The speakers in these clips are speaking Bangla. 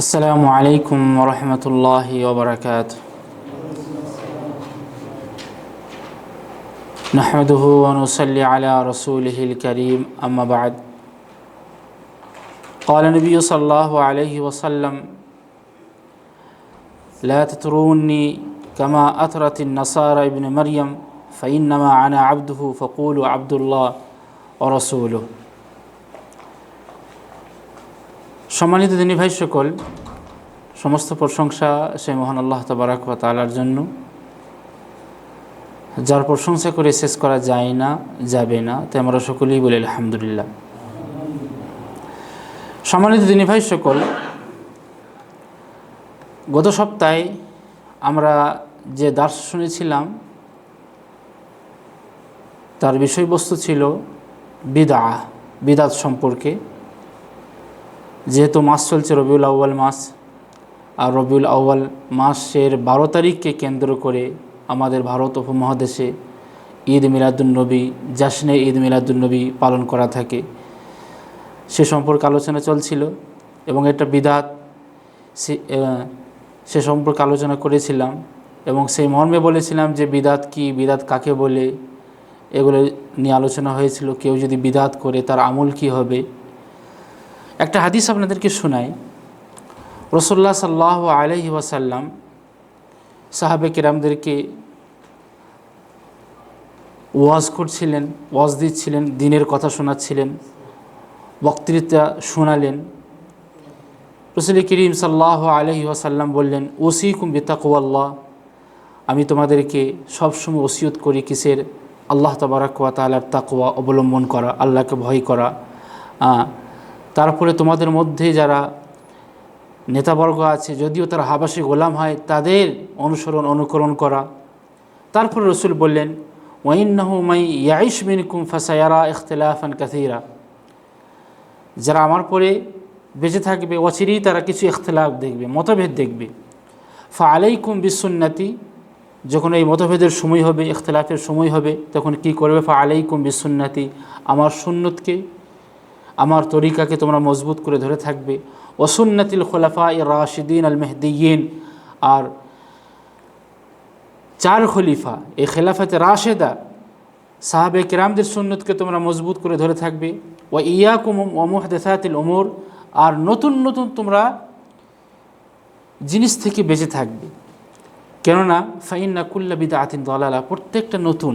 السلام عليكم ورحمة الله وبركاته. نحمده ونصلي على رسوله الكريم أما بعد. قال النبي صلى الله عليه وسلم لا تتروني كما أترت النصارى ابن مريم فإنما أنا عبده فقولوا عبد الله ورسوله. সম্মানিত দিনী ভাই সকল, সমস্ত প্রশংসা সেই মহান আল্লাহ তবারাক বা তালার জন্য। যার প্রশংসা করে শেষ করা যায় না, যাবে না, তাই আমরা সকলেই বলি আলহামদুলিল্লাহ। সম্মানিত দিনী ভাই সকল, গত সপ্তাহে আমরা যে দাস শুনেছিলাম, তার বিষয়বস্তু ছিল বিদা বিদাত সম্পর্কে। যেহেতু মাস চলছে রবিউল আউ্য়াল মাস, আর রবিউল আউ্য়াল মাসের বারো তারিখকে কেন্দ্র করে আমাদের ভারত উপমহাদেশে ঈদ মিলাদুলনবী জাসনে ঈদ মিলাদুলনবী পালন করা থাকে। সে সম্পর্কে আলোচনা চলছিল এবং এটা বিদাত সে সম্পর্কে আলোচনা করেছিলাম এবং সেই মর্মে বলেছিলাম যে বিদাত কি বিদাত কাকে বলে, এগুলো নিয়ে আলোচনা হয়েছিল। কেউ যদি বিদাত করে তার আমল কি হবে একটা হাদিস আপনাদেরকে শোনাই। রসোল্লা সাল্লাহ আলহি ওয়াসাল্লাম সাহাবে কিরামদেরকে ওয়াজ করছিলেন, ওয়াজ দিচ্ছিলেন, দিনের কথা শোনাচ্ছিলেন, বক্তৃতা শোনালেন। রসুল করিম সাল্লাহ আলহি ওয়াসাল্লাম বললেন, ওসিকুম বিতাকুয়াল্লাহ, আমি তোমাদেরকে সবসময় ওসিয়ত করি কিসের? আল্লাহ তবরাকুয়া তালার তাকুয়া অবলম্বন করা, আল্লাহকে ভয় করা। তারপরে তোমাদের মধ্যে যারা নেতাবর্গ আছে, যদিও তারা হাবাসী গোলাম হয়, তাদের অনুসরণ, অনুকরণ করা। তারপরে রসুল বললেন, ওয়াইন্নাহু মাই ইয়াইশ মিনকুম ফাসায়ারা ইখতলাফান কাথিরা যারা আমার পরে বেঁচে থাকবে, অচিরেই তারা কিছু ইখতলাফ দেখবে, মতভেদ দেখবে। ফা আলাইকুম বিশ্বন্নাতি যখন এই মতভেদের সময় হবে, ইখতলাফের সময় হবে, তখন কি করবে? ফা আলাইকুম বিশ্বন্নাতি আমার সুন্নতকে আমার তরিকাকে তোমরা মজবুত করে ধরে থাকবে। ওসুন্নাতিল খোলাফা ই রাশিদিন আল মেহদিন আর চার খলিফা, এই খেলাফাতে রাশেদা, সাহাবে কেরামদের সুন্নতকে তোমরা মজবুত করে ধরে থাকবে। ও ইয়াকুম ওমহদেসাতিল ওমর আর নতুন নতুন তোমরা জিনিস থেকে বেঁচে থাকবে। কেননা ফাইন্না কুল্লা বিদা আতিন দলালা, প্রত্যেকটা নতুন,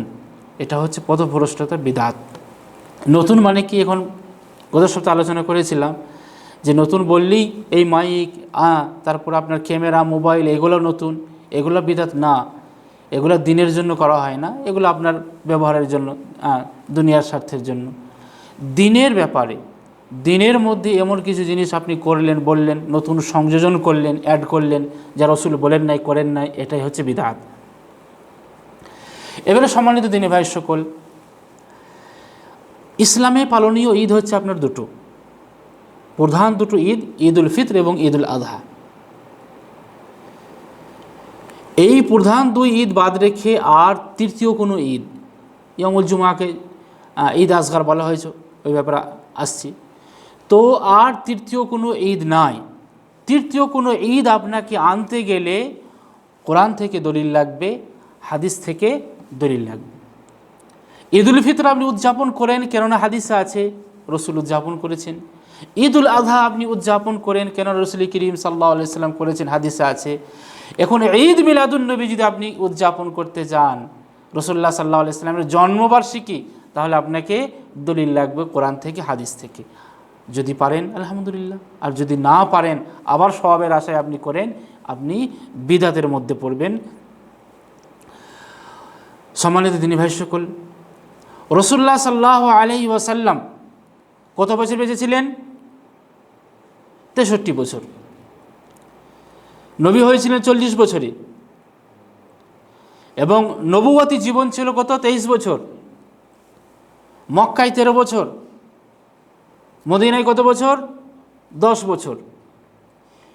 এটা হচ্ছে পদভ্রষ্টতা বিদাত। নতুন মানে কি এখন গত সপ্তাহে আলোচনা করেছিলাম যে নতুন বললেই এই মাইক, আ, তারপর আপনার ক্যামেরা, মোবাইল, এগুলো নতুন, এগুলো বিধাত না। এগুলো দিনের জন্য করা হয় না, এগুলো আপনার ব্যবহারের জন্য দুনিয়ার স্বার্থের জন্য। দিনের ব্যাপারে, দিনের মধ্যে এমন কিছু জিনিস আপনি করলেন, বললেন, নতুন সংযোজন করলেন অ্যাড করলেন, যা রসুল বলেন নাই, করেন নাই, এটাই হচ্ছে বিধাত। এবারে সম্মানিত দিনে ভাই, সকল ইসলামে পালনীয় ঈদ হচ্ছে আপনার দুটো। প্রধান দুটো ঈদ ঈদ উল ফিত্র এবং ঈদ উল আধহা। এই প্রধান দুই ঈদ বাদ রেখে আর তৃতীয় কোনো ঈদ ইয়মুল জুমাকে ঈদ আসগার বলা হয়েছে, ওই ব্যাপারে আসছি। তো আর তৃতীয় কোনো ঈদ নাই। তৃতীয় কোনো ঈদ আপনাকে আনতে গেলে কোরআন থেকে দলিল লাগবে, হাদিস থেকে দলিল লাগবে। ঈদ উল ফিতর আপনি উদযাপন করেন কেননা হাদিসে আছে, রসুল উদযাপন করেছেন। ঈদ উল আধা আপনি উদযাপন করেন কেন রসুল করিম সাল্লাহ সাল্লাম করেছেন, হাদিসে আছে। এখন ঈদ মিলাদুলনবী যদি আপনি উদযাপন করতে যান, রসুল্লাহ সাল্লাহ সাল্লামের জন্মবার্ষিকী, তাহলে আপনাকে দলিল লাগবে কোরআন থেকে, হাদিস থেকে। যদি পারেন, আলহামদুলিল্লাহ। আর যদি না পারেন, আবার স্বভাবের আশায় আপনি করেন, আপনি বিদাতের মধ্যে পড়বেন। সম্মানিত দিনী ভাই, সকল রসুল্লাহ সাল্লাহ আলহি ওয়াসাল্লাম কত বছর বেঁচেছিলেন? তেষট্টি বছর। নবী হয়েছিলেন চল্লিশ বছরে। এবং নবুবতী জীবন ছিল কত? তেইশ বছর। মক্কায় তেরো বছর। মদিনায় কত বছর? দশ বছর।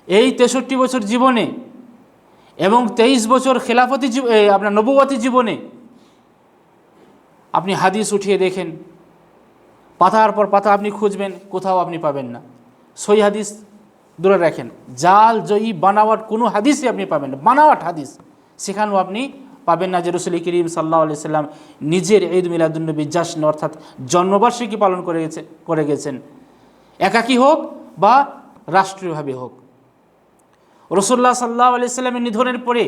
এই তেষট্টি বছর জীবনে এবং তেইশ বছর খেলাফতি আপনার নবুবতী জীবনে আপনি হাদিস উঠিয়ে দেখেন, পাতার পর পাতা আপনি খুঁজবেন, কোথাও আপনি পাবেন না। সই হাদিস দূরে রাখেন, জাল, জয়ী, বানাওয়াট কোনো হাদিসই আপনি পাবেন না। বানাওয়াট হাদিস, সেখানেও আপনি পাবেন না যে রসুল করিম সাল্লাহ আলি সাল্লাম নিজের ঈদ মিলাদুলনবী জাসন অর্থাৎ জন্মবার্ষিকী পালন করে গেছে, করে গেছেন। একাকী হোক বা রাষ্ট্রীয়ভাবে হোক। রসুল্লাহ সাল্লাহ আলি সাল্লামের নিধনের পরে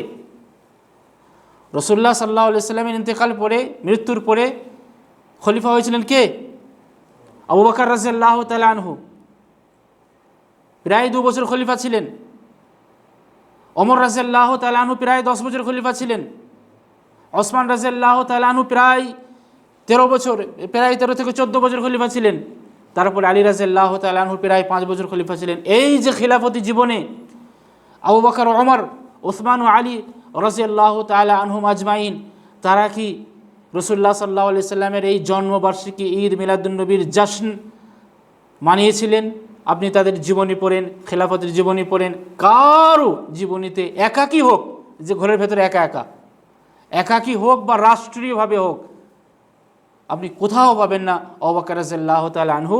রসুল্লাহ সাল্লাহ সাল্লামের ইন্তেকাল পরে, মৃত্যুর পরে খলিফা হয়েছিলেন কে? আবু বাকর রাজিয়াল্লাহ তালা আনহু। প্রায় দু বছর খলিফা ছিলেন। অমর রাজিয়াল্লাহ তালাহু প্রায় দশ বছর খলিফা ছিলেন। ওসমান রাজিয়াল্লাহ তালাহু প্রায় তেরো বছর, প্রায় তেরো থেকে চোদ্দ বছর খলিফা ছিলেন। তারপরে আলী রাজিয়াল্লাহ তালাহু প্রায় পাঁচ বছর খলিফা ছিলেন। এই যে খিলাফতি জীবনে আবু বাকর, ওমর, ওসমান ও আলী রাজিয়াল্লাহ তালা আনহুম আজমাইন। তারা কি রসুল্লাহ সাল্লাহ আলি সাল্লামের এই জন্মবার্ষিকী ঈদ মিলাদুলনবীর জাসন মানিয়েছিলেন? আপনি তাদের জীবনী পড়েন, খেলাফতের জীবনী পড়েন। কারও জীবনীতে একাকী হোক, যে ঘরের ভেতরে একা একা, একাকী হোক বা রাষ্ট্রীয়ভাবে হোক, আপনি কোথাও পাবেন না। অবাকার রাজিয়াল্লাহ তাল আনহু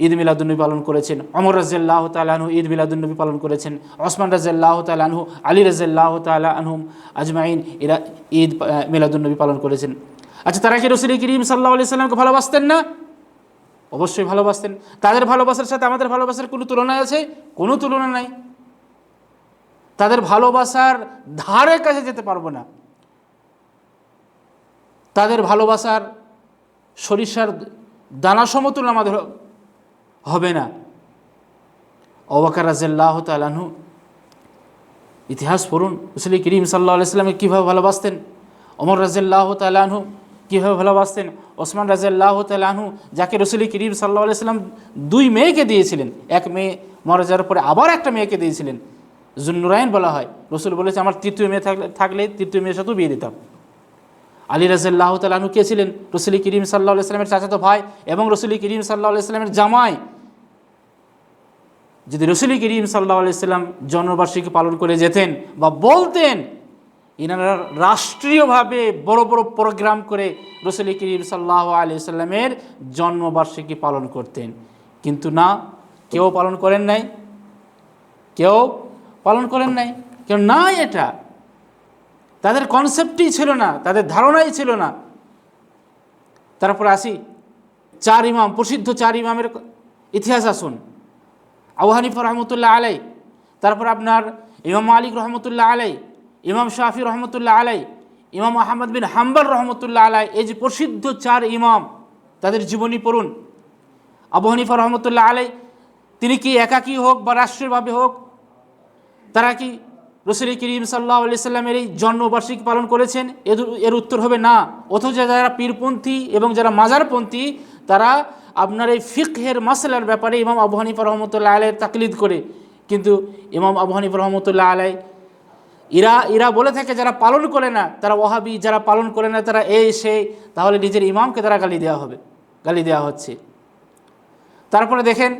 ঈদ মিলাদুন্নবী পালন করেছেন। অমর রাজ্লাহ তাল আনহু ঈদ মিলাদুন্নবী পালন করেছেন। ওসমান রাজিয়াল্লাহ তাল আনহু, আলী রাজিয়াল্লাহ তাল আনহুম আজমাইন এরা ঈদ মিলাদুন্নবী পালন করেছেন। আচ্ছা তারা কি রসুল করিম সাল্লাহ আলি সাল্লামকে ভালোবাসতেন না? অবশ্যই ভালোবাসতেন। তাদের ভালোবাসার সাথে আমাদের ভালোবাসার কোনো তুলনা আছে? কোনো তুলনা নাই। তাদের ভালোবাসার ধারে কাছে যেতে পারব না। তাদের ভালোবাসার সরিষার দানা সমতুল আমাদের হবে না। অবাকার রাজিয়াল্লাহ তালাহু ইতিহাস পড়ুন। মুসলি করিম সাল্লাহ আলাইস্লামকে কীভাবে ভালোবাসতেন? অমর রাজিয়াল্লাহ তালাহু কীভাবে ভালোবাসতেন? ওসমান রাজিয়াল্লাহ তালাহু যাকে রসুলি করিম সাল্লাহ আলাইস্লাম দুই মেয়েকে দিয়েছিলেন। এক মেয়ে মারা যাওয়ার পরে আবার একটা মেয়েকে দিয়েছিলেন। জুন্নুরাইন বলা হয়। রসুল বলেছে, আমার তৃতীয় মেয়ে থাকলে থাকলে তৃতীয় মেয়ের সাথেও বিয়ে দিতাম। আলী রাজিয়াল্লাহ তালাহু কে ছিলেন? রসুলি করিম সাল্লাহ আলাইস্লামের চাচাতো ভাই এবং রসুলি করিম সাল্লাহ আলাইস্লামের জামাই। যদি রসুলি করিম সাল্লাহ আলাইসাল্লাম জন্মবার্ষিকী পালন করে যেতেন বা বলতেন, ইনারা রাষ্ট্রীয়ভাবে বড় বড় প্রোগ্রাম করে রসুল করিম সাল্লাহ আলি সাল্লামের জন্মবার্ষিকী পালন করতেন। কিন্তু না, কেউ পালন করেন নাই। কেউ পালন করেন নাই। কেউ না এটা। তাদের কনসেপ্টই ছিল না, তাদের ধারণাই ছিল না। তারপর আসি, চার ইমাম, প্রসিদ্ধ চার ইমামের ইতিহাস আসুন। আবু হানিফা রহমতুল্লাহ আলাই তারপর আপনার ইমাম মালিক রহমতুল্লাহ আলাই ইমাম শাফি রহমতুল্লাহ আলাই ইমাম আহমদ বিন হাম্বল রহমতুল্লাহ আলাই এই যে প্রসিদ্ধ চার ইমাম তাদের জীবনী পড়ুন। আবু হানিফা রহমতুল্লাহ আলাই তিনি কি একাকী হোক বা রাষ্ট্রীয়ভাবে হোক, তারা কি রসুল করিম সাল্লাহ আলি সাল্লামের এই জন্মবার্ষিকী পালন করেছেন? এর উত্তর হবে না। অথচ যারা পীরপন্থী এবং যারা মাজারপন্থী তারা আপনার এই ফিকহের মাসলার ব্যাপারে ইমাম আবু হানিফা রহমতুল্লাহ আলাইয়ের তাকলিদ করে। কিন্তু ইমাম আবু হানিফা রহমতুল্লাহ আলাই, ইরা ইরা বলে থাকে যারা পালন করে না, তারা ওহাবি যারা পালন করে না, তারা এই সে তাহলে নিজের ইমামকে তারা গালি দেওয়া হবে, গালি দেওয়া হচ্ছে। তারপরে দেখেন,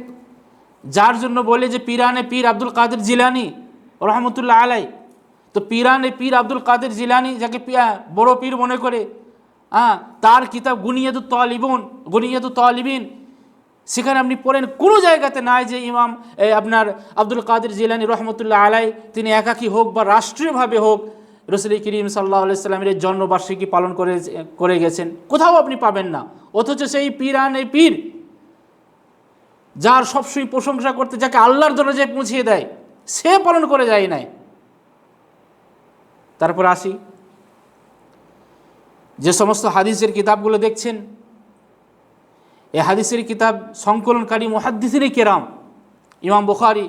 যার জন্য বলে যে পীরানে পীর আব্দুল কাদের জিলানি রহমতুল্লাহ আলাই, তো পীরানে পীর আব্দুল কাদের জিলানি যাকে বড় পীর মনে করে হ্যাঁ তার কিতাব গুনিয়াদু তলিবুন, গুনিয়াদু তলিবিন। সেখানে আপনি পড়েন, কোনো জায়গাতে নাই যে ইমাম আপনার আব্দুল কাদের জিলানি রহমতুল্লাহ আলাই, তিনি একাকী হোক বা রাষ্ট্রীয়ভাবে হোক রসুল করিম সাল্লাহ সাল্লামের জন্মবার্ষিকী পালন করে করে গেছেন। কোথাও আপনি পাবেন না। অথচ সেই পীরান এই পীর, যার সবসময় প্রশংসা করতে, যাকে আল্লাহর দরজায় পৌঁছিয়ে দেয়, সে পালন করে যায় নাই। তারপর আসি যে সমস্ত হাদিসের কিতাবগুলো দেখছেন, এ হাদিসের কিতাব সংকলনকারী মহাদ্দিসিনী কেরাম, ইমাম বুখারি,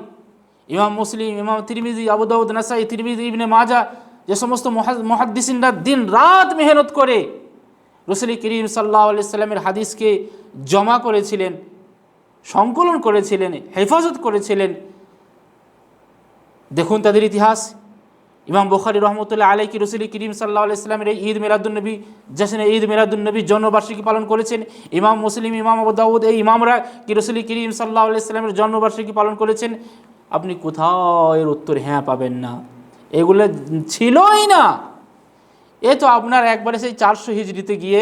ইমাম মুসলিম, ইমাম তিরমিজি আবুদাউদ নাসাই তিরমিজি, ইবনে মাজা, যে সমস্ত মহাদ্দিসিনরা দিন রাত মেহনত করে রসুল করিম সাল্লাহ সাল্লামের হাদিসকে জমা করেছিলেন, সংকলন করেছিলেন, হেফাজত করেছিলেন। দেখুন তাদের ইতিহাস। ইমাম বখারি রহমতুল্লাহ আলাই কি রসুল করিম সাল্লাহ ইসলামের এই ঈদ মিরাদুলনবী জাসনে ঈদ মিরাদুলনবী জন্মবার্ষিকী পালন করেছেন, ইমাম মুসলিম, ইমাম আবু দাউদ, এই ইমামরা কি রসুল করিম সাল্লাহ ইসলামের জন্মবার্ষিকী পালন করেছেন, আপনি কোথাও এর উত্তর হ্যাঁ পাবেন না। এগুলো ছিলই না। এ তো আপনার একবারে সেই চারশো হিজড়িতে গিয়ে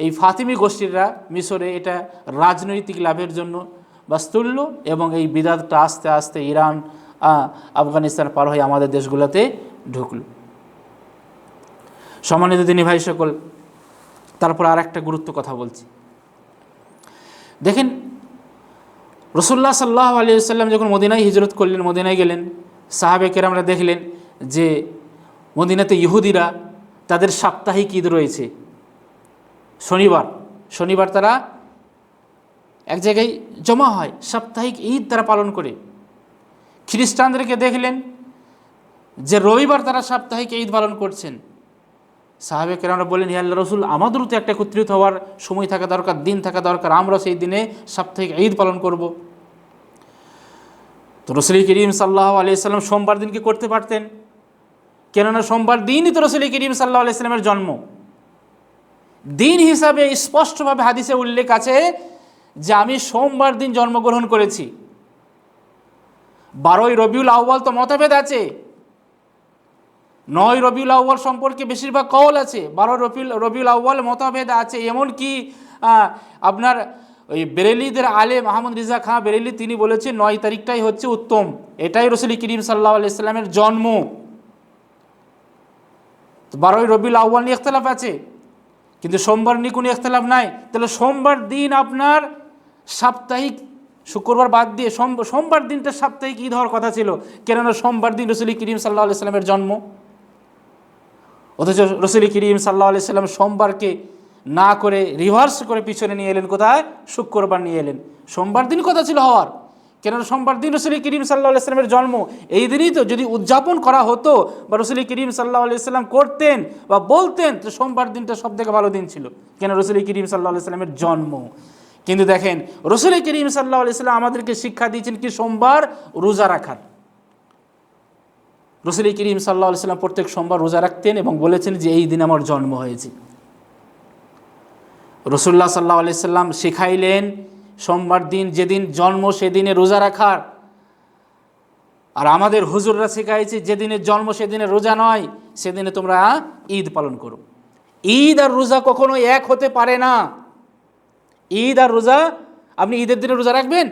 এই ফাতিমি গোষ্ঠীরা মিশরে এটা রাজনৈতিক লাভের জন্য বাস্তুল্য এবং এই বিদাতটা আস্তে আস্তে ইরান আফগানিস্তান পার হয়ে আমাদের দেশগুলোতে ঢুকল। সম্মানিত দিনী ভাই সকল, তারপর আর একটা গুরুত্ব কথা বলছি। দেখেন, রসুল্লাহ সাল্লাহ আলী সাল্লাম যখন মদিনায় হিজরত করলেন, মদিনায় গেলেন, সাহাবে কেরামরা দেখলেন যে মদিনাতে ইহুদিরা তাদের সাপ্তাহিক ঈদ রয়েছে। শনিবার শনিবার তারা এক জায়গায় জমা হয়, সাপ্তাহিক ঈদ তারা পালন করে। খ্রিস্টানদেরকে দেখলেন যে রবিবার তারা সাপ্তাহিক ঈদ পালন করছেন। সাহাবে কেরামরা বললেন, হে আল্লাহ রসুল আমাদেরও তো একটা একত্রিত হওয়ার সময় থাকা দরকার, দিন থাকা দরকার, আমরা সেই দিনে সাপ্তাহিক ঈদ পালন করব। তো রসুল করিম সাল্লাহ আলি সাল্লাম সোমবার দিনকে করতে পারতেন। কেননা সোমবার দিনই তো রসুল করিম সাল্লাহ আলি সাল্লামের জন্ম। দিন হিসাবে স্পষ্টভাবে হাদিসে উল্লেখ আছে যে আমি সোমবার দিন জন্মগ্রহণ করেছি। বারোই রবিউল আউ্বাল তো মতভেদ আছে। নয় রবিউল আউ্বাল সম্পর্কে বেশিরভাগ কল আছে। বারো রবিউল রবিউল আউ্বাল মতভেদ আছে। এমনকি আপনার ওই বেরেলিদের আলে মাহমুদ রিজা খাঁ বেরেলি, তিনি বলেছেন, নয় তারিখটাই হচ্ছে উত্তম। এটাই রসুল করিম সাল্লাহ আলাইস্লামের জন্ম। বারোই রবিউল আহ্বাল নিয়ে ইখতলাফ আছে। কিন্তু সোমবার নিয়ে কোনো ইখতলাফ নাই। তাহলে সোমবার দিন আপনার সাপ্তাহিক শুক্রবার বাদ দিয়ে সোম- সোমবার দিনটা সাপ্তাহিক ঈদ হওয়ার কথা ছিল। কেননা সোমবার দিন রসুল করিম সাল্লাহ আলাইস্লামের জন্ম। অথচ রসুল করিম সাল্লাহ আলি সাল্লাম সোমবারকে না করে রিভার্স করে পিছনে নিয়ে এলেন কোথায়? শুক্রবার নিয়ে এলেন। সোমবার দিন কথা ছিল হওয়ার। কেননা সোমবার দিন রসুল করিম সাল্লাহ আলাইস্লামের জন্ম। এই দিনই তো যদি উদযাপন করা হতো বা রসুল করিম সাল্লাহ আলাইস্লাম করতেন বা বলতেন, তো সোমবার দিনটা সব থেকে ভালো দিন ছিল। কেন রসুল করিম সাল্লাহ আলাইস্লামের জন্ম। কিন্তু দেখেন, রসুল করিম সাল্লাহ আলাইস্লাম আমাদেরকে শিক্ষা দিয়েছেন কি সোমবার রোজা রাখার। রসুল করিম সাল্লাহ সাল্লাম প্রত্যেক সোমবার রোজা রাখতেন এবং বলেছেন যে এই দিন আমার জন্ম হয়েছে। রসুল্লাহ সাল্লাহ আলি সাল্লাম শেখাইলেন, সোমবার দিন যেদিন জন্ম সেদিনে রোজা রাখার। আর আমাদের হুজুররা শেখাইছে, যেদিনে জন্ম সেদিনে রোজা নয়, সেদিনে তোমরা ঈদ পালন করো। ঈদ আর রোজা কখনো এক হতে পারে না। ঈদ আর রোজা, আপনি ঈদের দিনে রোজা রাখবেন?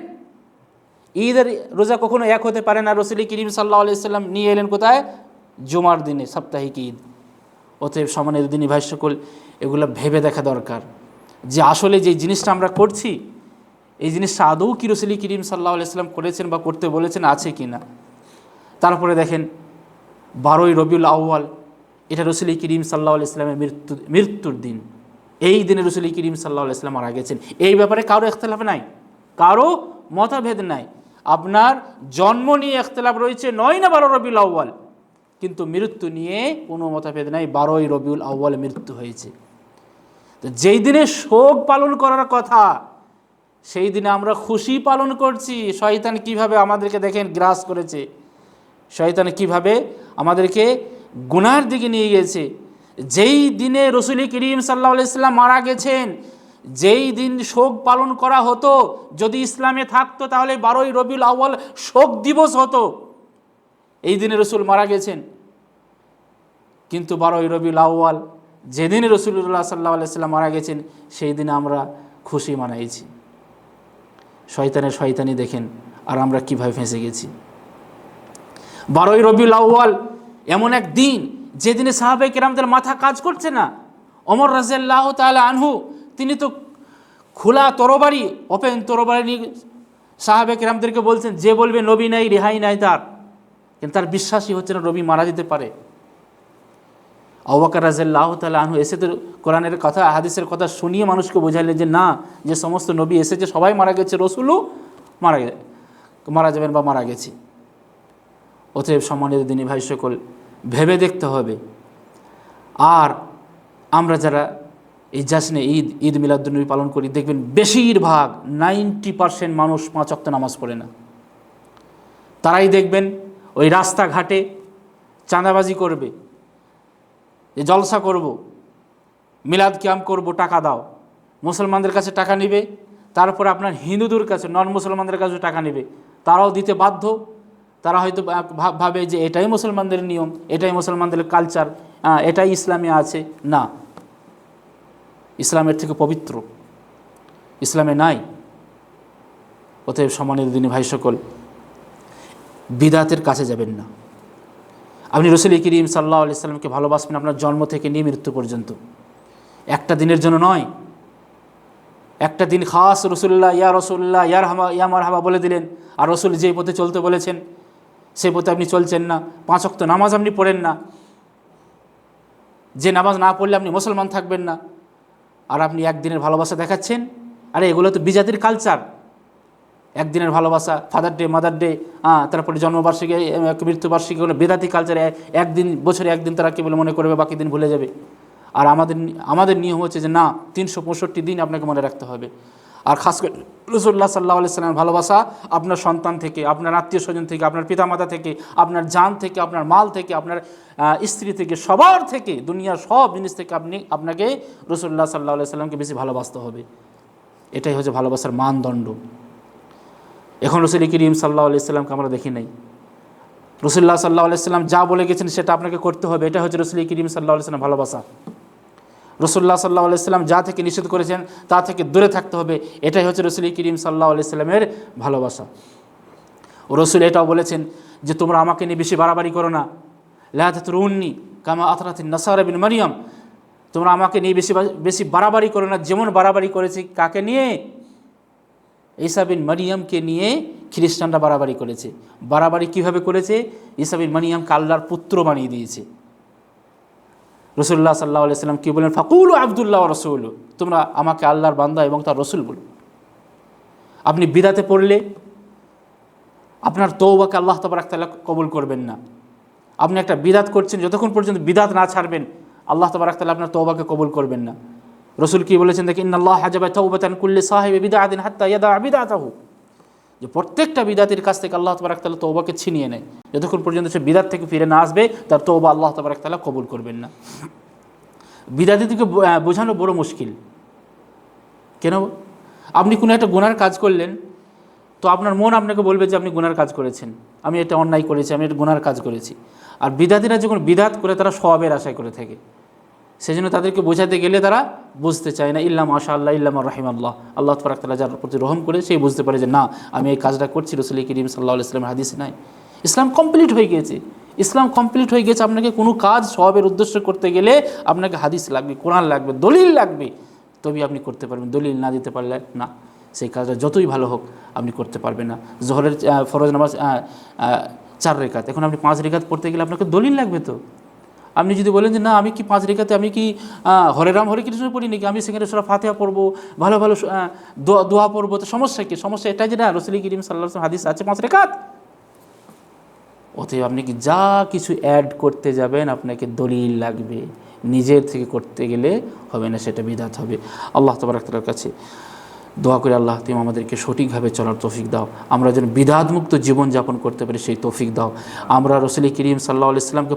ঈদের রোজা কখনো এক হতে পারে না। রসুল করিম সাল্লাহ আলাইসাল্লাম নিয়ে এলেন কোথায়? জুমার দিনে, সাপ্তাহিক ঈদ। অতএব সমানের দিনই ভাই সকল, এগুলো ভেবে দেখা দরকার। যে আসলে যে জিনিসটা আমরা করছি, এই জিনিসটা আদৌ কি রসুল করিম সাল্লাহ আলাইসাল্লাম করেছেন বা করতে বলেছেন, আছে কি না? তারপরে দেখেন, বারোই রবিউল আউ্য়াল, এটা রসুল করিম সাল্লাহ আলাইস্লামের মৃত্যু, মৃত্যুর দিন। এই দিনে রসুল করিম সাল্লাহ আলাইস্লাম মারা গেছেন। এই ব্যাপারে কারও ইখতলাফ নাই, কারও মতভেদ নাই। আপনার জন্ম নিয়ে ইখতলাফ রয়েছে নয় না বারো রবিউল আউ্য়াল, কিন্তু মৃত্যু নিয়ে কোনো মতভেদ নাই, বারোই রবিউল আউ্য়াল মৃত্যু হয়েছে। তো যেই দিনে শোক পালন করার কথা, সেই দিনে আমরা খুশি পালন করছি। শয়তান কীভাবে আমাদেরকে দেখেন, গ্রাস করেছে। শয়তান কীভাবে আমাদেরকে গুনার দিকে নিয়ে গেছে। যেই দিনে রসুল করিম সাল্লাহ ইসলাম মারা গেছেন, যেই দিন শোক পালন করা হতো, যদি ইসলামে থাকতো তাহলে বারোই রবিউল আউ্য়াল শোক দিবস হতো। এই দিনে রসুল মারা গেছেন। কিন্তু বারোই রবিউল আউ্য়াল যেদিনে রসুল্লাহ সাল্লাহ আলাইসাল্লাম মারা গেছেন, সেই দিনে আমরা খুশি মানাইছি। শয়তানের শয়তানি দেখেন আর আমরা কীভাবে ফেঁসে গেছি। বারোই রবিউল আউ্য়াল এমন এক দিন যেদিনে সাহাবে কেরামদের মাথা কাজ করছে না অমর রাজিয়াল্লাহ তালা আনহু, তিনি তো খোলা তরবারি, ওপেন তরবারি নিয়ে সাহাবে কেরামদেরকে বলছেন, যে বলবে নবী নাই, রেহাই নাই তার। কিন্তু তার বিশ্বাসই হচ্ছে না রবি মারা যেতে পারে। আবাকার রাজিয়াল্লাহ তালা আনহু এসে তো কোরআনের কথা, হাদিসের কথা শুনিয়ে মানুষকে বোঝাইলেন যে, না, যে সমস্ত নবী এসেছে, সবাই মারা গেছে, রসুলও মারা মারা যাবেন বা মারা গেছে। অতএব সম্মানিত দিনী ভাই, সকল ভেবে দেখতে হবে। আর আমরা যারা এই জাসনে ঈদ ঈদ মিলাদুন্নবী পালন করি, দেখবেন বেশিরভাগ নাইনটি পারসেন্ট মানুষ পাঁচ অক্ত নামাজ পড়ে না। তারাই দেখবেন ওই রাস্তাঘাটে চাঁদাবাজি করবে যে জলসা করব, মিলাদ ক্যাম্প করব, টাকা দাও। মুসলমানদের কাছে টাকা নেবে, তারপর আপনার হিন্দুদের কাছে নন মুসলমানদের কাছে টাকা নেবে, তারাও দিতে বাধ্য। তারা হয়তো ভাবে যে এটাই মুসলমানদের নিয়ম, এটাই মুসলমানদের কালচার এটাই ইসলামে আছে। না। ইসলামের থেকে পবিত্র। ইসলামে নাই। অতএব সম্মানিত দিনী ভাই সকল, বিদাতের কাছে যাবেন না। আপনি রসুল করিম সাল্লাহ আলি সাল্লামকে ভালোবাসবেন আপনার জন্ম থেকে নিয়ে মৃত্যু পর্যন্ত। একটা দিনের জন্য নয়। একটা দিন খাস রসুল্লাহ, ইয়া রসুল্লাহ ইয়ার হামা ইয়ামার হামা বলে দিলেন। আর রসুল যেই পথে চলতে বলেছেন সেই পথে আপনি চলছেন না। পাঁচ অক্ত নামাজ আপনি পড়েন না। যে নামাজ না পড়লে আপনি মুসলমান থাকবেন না। আর আপনি একদিনের ভালোবাসা দেখাচ্ছেন। আরে, এগুলো তো বিজাতির কালচার একদিনের ভালোবাসা ফাদার ডে মাদার ডে হ্যাঁ তারপরে জন্মবার্ষিকী মৃত্যুবার্ষিকী কোনো বেদাতি কালচারে একদিন, বছরে একদিন তারা কী বলে মনে করবে, বাকি দিন ভুলে যাবে। আর আমাদের আমাদের নিয়ম হচ্ছে যে না, তিনশো পঁয়ষট্টি দিন আপনাকে মনে রাখতে হবে। আর খাস করে রসুল্লাহ সাল্লাহ আলাইসাল্লামের ভালোবাসা আপনার সন্তান থেকে, আপনার আত্মীয় স্বজন থেকে, আপনার পিতামাতা থেকে, আপনার জান থেকে, আপনার মাল থেকে, আপনার স্ত্রী থেকে, সবার থেকে, দুনিয়ার সব জিনিস থেকে আপনি, আপনাকে রসুল্লাহ সাল্লাহ আলাইসাল্লামকে বেশি ভালোবাসতে হবে। এটাই হচ্ছে ভালোবাসার মানদণ্ড। এখন রসুল করিম সাল্লাহ আলাইসাল্লামকে আমরা দেখি নাই। রসুল্লাহ সাল্লাহ আলাইসাল্লাম যা বলে গেছেন সেটা আপনাকে করতে হবে। এটা হচ্ছে রসুল করিম সাল্লাহ আলাইসাল্লাম ভালোবাসা। রসুল্লাহ সাল্লাহ আলাইসাল্লাম যা থেকে নিষেধ করেছেন, তা থেকে দূরে থাকতে হবে। এটাই হচ্ছে রসুল করিম সাল্লাহ আলাইসাল্লামের ভালোবাসা। রসুল এটাও বলেছেন যে, তোমরা আমাকে নিয়ে বেশি বাড়াবাড়ি করো না। লাহাতুন্নি কামা আতরাতিন নাসার বিন মারিয়াম। তোমরা আমাকে নিয়ে বেশি বেশি বাড়াবাড়ি করো না। যেমন বাড়াবাড়ি করেছে কাকে নিয়ে? ঈসা বিন মারিয়ামকে নিয়ে খ্রিস্টানরা বাড়াবাড়ি করেছে। বাড়াবাড়ি কীভাবে করেছে? ঈসা বিন আল্লাহর পুত্র বানিয়ে দিয়েছে। রসুল্লাহ সাল্লাহ আলাইসাল্লাম কী বলেন ফাকুল আবদুল্লাহ রসুল। তোমরা আমাকে আল্লাহর বান্দা এবং তার রসুল বলো। আপনি বিদাতে পড়লে আপনার তৌবাকে আল্লাহ তবরাক তালা কবুল করবেন না। আপনি একটা বিদাত করছেন, যতক্ষণ পর্যন্ত বিদাত না ছাড়বেন, আল্লাহ তবরাক তালা আপনার তৌবাকে কবুল করবেন না। রসুল কি বলেছেন দেখেন আল্লাহ হাজাবা তৌবাতান কুল্লি সাহেব বিদাদিন হাত্তা ইয়াদা বিদাতাহু। যে প্রত্যেকটা বিদাতির কাছ থেকে আল্লাহ তবরাক তালা তৌবাকে ছিনিয়ে নেয়। যতক্ষণ পর্যন্ত সে বিদাত থেকে ফিরে না আসবে, তার তৌবা আল্লাহ তবরাক তালা কবুল করবেন না। বিদাতিকে বোঝানো বড় মুশকিল। কেন? আপনি কোনো একটা গুনার কাজ করলেন, তো আপনার মন আপনাকে বলবে যে আপনি গুনার কাজ করেছেন। আমি এটা অন্যায় করেছি, আমি এটা গুনার কাজ করেছি। আর বিদাতিরা যখন বিদাত করে, তারা সবের আশায় করে থাকে। সেজন্য তাদেরকে বোঝাতে গেলে তারা বুঝতে চায় না ইল্লাম আশা আল্লাহ ইল্লাম রহিম আল্লাহ আল্লাহ তবরাক তালা যার প্রতি রহম করে সেই বুঝতে পারে যে, না, আমি এই কাজটা করছি, রসুল করিম সাল্লাহ ইসলামের হাদিস নাই। ইসলাম কমপ্লিট হয়ে গিয়েছে। ইসলাম কমপ্লিট হয়ে গেছে আপনাকে কোনো কাজ সবের উদ্দেশ্য করতে গেলে আপনাকে হাদিস লাগবে, কোরআন লাগবে, দলিল লাগবে। তবেই আপনি করতে পারবেন, দলিল না দিতে পারলে না। সেই কাজটা যতই ভালো হোক আপনি করতে পারবেন না। জহরের ফরজ নামাজ চার রেখাত। এখন আপনি পাঁচ রেখাত পড়তে গেলে আপনাকে দলিল লাগবে তো? আপনি যদি বলেন যে, না, আমি কি পাঁচ রেখাতে, আমি কি হরে রাম, হরে কৃষ্ণ পড়ি নাকি? আমি সেখানে সোরা ফাতেহা পড়ব, ভালো ভালো দোয়া পড়ব? তো সমস্যা কি? সমস্যা এটাই যে, না, রসুল করিম সাল্লাহ হাদিস আছে পাঁচ রেখাত। অতএব আপনি কি যা কিছু অ্যাড করতে যাবেন, আপনাকে দলিল লাগবে। নিজের থেকে করতে গেলে হবে না, সেটা বিদাত হবে। আল্লাহ তবরাকার কাছে দোয়া করে আল্লাহ তুমি আমাদেরকে সঠিকভাবে চলার তৌফিক দাও। আমরা যেন বিধাদমুক্ত জীবনযাপন করতে পারি, সেই তৌফিক দাও। আমরা রসুল করিম সাল্লাহ ইসলামকে